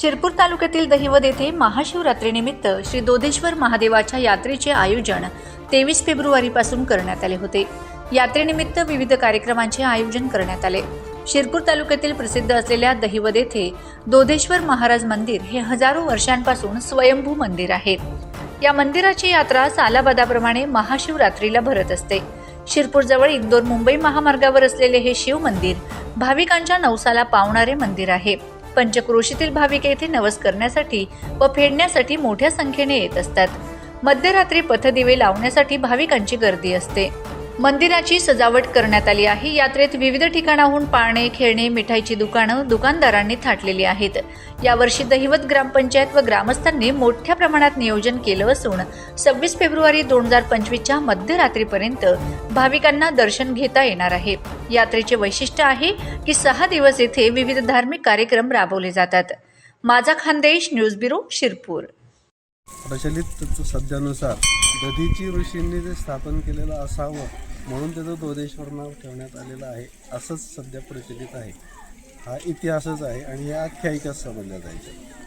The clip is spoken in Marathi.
शिरपूर तालुक्यातील दहिवद येथे महाशिवरात्रीनिमित्त श्री दोधेश्वर महादेवाच्या यात्रेचे आयोजन तेवीस फेब्रुवारीपासून करण्यात आले होते. यात्रेनिमित्त विविध कार्यक्रमांचे आयोजन करण्यात आले. शिरपूर तालुक्यातील प्रसिद्ध असलेल्या दहिवद येथे दोधेश्वर महाराज मंदिर हे हजारो वर्षांपासून स्वयंभू मंदिर आहे. या मंदिराची यात्रा सालाबादाप्रमाणे महाशिवरात्रीला भरत असते. शिरपूरजवळ इंदोर मुंबई महामार्गावर असलेले हे शिव मंदिर भाविकांच्या नवसाला पावणारे मंदिर आहे. पंचक्रोशीतील भाविक येथे नवस करण्यासाठी व फेडण्यासाठी मोठ्या संख्येने येत असतात. मध्यरात्री पथदिवे लावण्यासाठी भाविकांची गर्दी असते. मंदिराची सजावट करण्यात आली आहे. यात्रेत विविध ठिकाणाहून पाळणे खेळणे मिठाईची दुकानं दुकानदारांनी थाटलेली आहेत. यावर्षी दहिवत ग्रामपंचायत व ग्रामस्थांनी मोठ्या प्रमाणात नियोजन केलं असून सव्वीस फेब्रुवारी दोन हजार पंचवीसच्या मध्यरात्रीपर्यंत भाविकांना दर्शन घेता येणार आहे. यात्रेचे वैशिष्ट्य आहे की सहा दिवस येथे विविध धार्मिक कार्यक्रम राबवले जातात. माझा खानदेश न्यूज ब्युरो शिरपूर. प्रचलित सध्यानुसार दधीची ऋषींनी ते स्थापन केलेलं असावं म्हणून त्याचं दोधेश्वर नाव ठेवण्यात आलेलं आहे असंच सध्या प्रचलित आहे. हा इतिहासच आहे आणि या आख्यायिकाच समजल्या जायच्या.